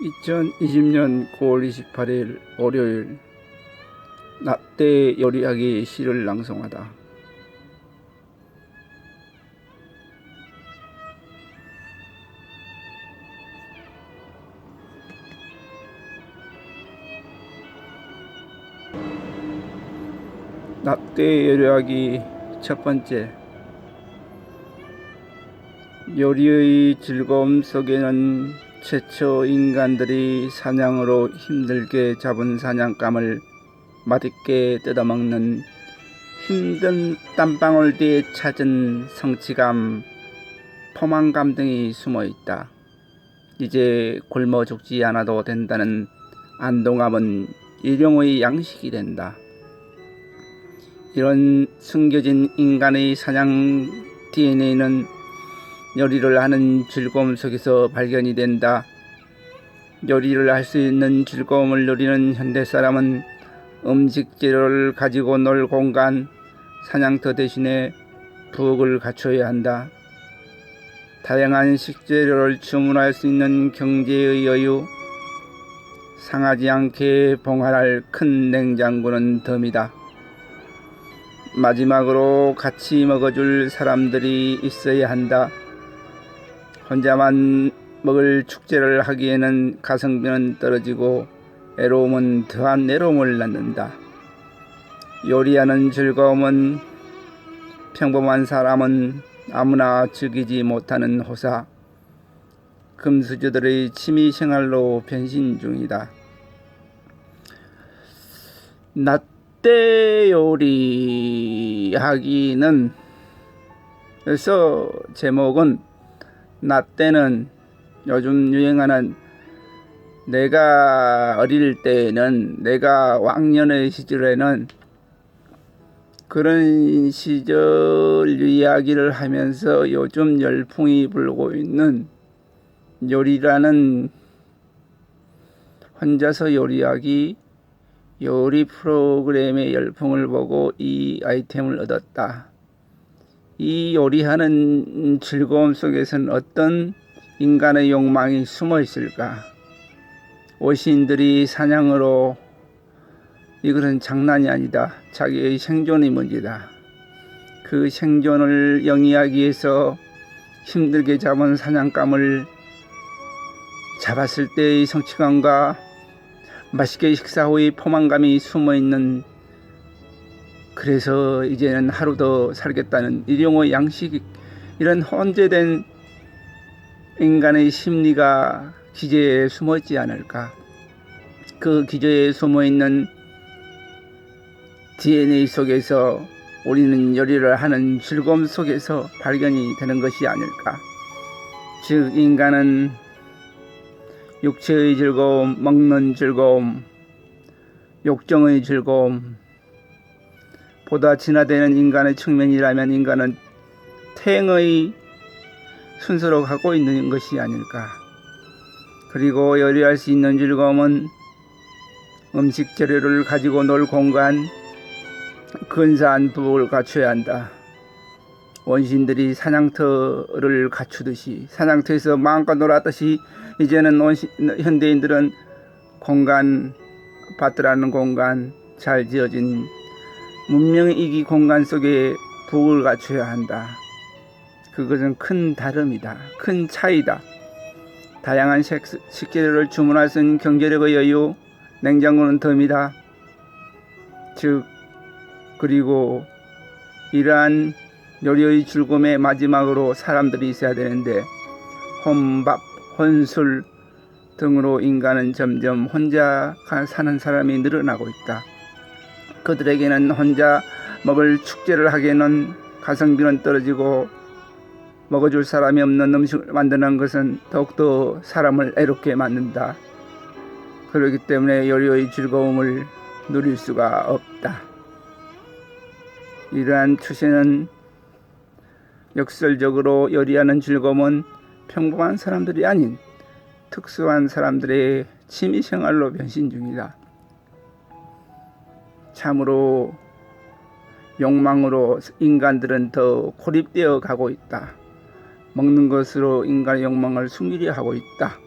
2020년 9월 28일 월요일 낮대 요리하기 시를 낭송하다. 낮대 요리하기 첫 번째 요리의 즐거움 속에는 최초 인간들이 사냥으로 힘들게 잡은 사냥감을 맛있게 뜯어먹는 힘든 땀방울 뒤에 찾은 성취감, 포만감 등이 숨어 있다. 이제 굶어 죽지 않아도 된다는 안동함은 일용의 양식이 된다. 이런 숨겨진 인간의 사냥 DNA는 요리를 하는 즐거움 속에서 발견이 된다. 요리를 할 수 있는 즐거움을 누리는 현대 사람은 음식 재료를 가지고 놀 공간, 사냥터 대신에 부엌을 갖춰야 한다. 다양한 식재료를 주문할 수 있는 경제의 여유, 상하지 않게 봉할할 큰 냉장고는 덤이다. 마지막으로 같이 먹어줄 사람들이 있어야 한다. 혼자만 먹을 축제를 하기에는 가성비는 떨어지고 애로움은 더한 애로움을 낳는다. 요리하는 즐거움은 평범한 사람은 아무나 즐기지 못하는 호사. 금수저들의 취미 생활로 변신 중이다. 낮대 요리 하기는 그래서 제목은 나 때는 요즘 유행하는 내가 어릴 때는 내가 왕년의 시절에는 그런 시절 이야기를 하면서 요즘 열풍이 불고 있는 요리라는 혼자서 요리하기 요리 프로그램의 열풍을 보고 이 아이템을 얻었다. 이 요리하는 즐거움 속에서는 어떤 인간의 욕망이 숨어 있을까? 오신들이 사냥으로 이것은 장난이 아니다. 자기의 생존의 문제다. 그 생존을 영위하기 위해서 힘들게 잡은 사냥감을 잡았을 때의 성취감과 맛있게 식사 후의 포만감이 숨어 있는 그래서 이제는 하루 더 살겠다는 일용의 양식 이런 혼재된 인간의 심리가 기저에 숨어 있지 않을까? 그 기저에 숨어 있는 DNA 속에서 우리는 요리를 하는 즐거움 속에서 발견이 되는 것이 아닐까? 즉 인간은 육체의 즐거움, 먹는 즐거움, 욕정의 즐거움, 보다 진화되는 인간의 측면이라면 인간은 태행의 순서로 가고 있는 것이 아닐까. 그리고 요리할 수 있는 즐거움은 음식 재료를 가지고 놀 공간, 근사한 부엌을 갖춰야 한다. 원신들이 사냥터를 갖추듯이 사냥터에서 마음껏 놀았듯이 이제는 원신, 현대인들은 공간, 밭이라는 공간, 잘 지어진 문명의 이기 공간 속에 부을 갖춰야 한다. 그것은 큰 다름이다. 큰 차이다. 다양한 식, 식재료를 주문할 수 있는 경제력의 여유, 냉장고는 덤이다. 즉, 그리고 이러한 요리의 즐거움의 마지막으로 사람들이 있어야 되는데, 혼밥, 혼술 등으로 인간은 점점 혼자 사는 사람이 늘어나고 있다. 그들에게는 혼자 먹을 축제를 하기에는 가성비는 떨어지고 먹어줄 사람이 없는 음식을 만드는 것은 더욱더 사람을 애롭게 만든다. 그렇기 때문에 요리의 즐거움을 누릴 수가 없다. 이러한 추세는 역설적으로 요리하는 즐거움은 평범한 사람들이 아닌 특수한 사람들의 취미 생활로 변신 중이다. 참으로 욕망으로 인간들은 더 고립되어 가고 있다. 먹는 것으로 인간의 욕망을 숨기려 하고 있다.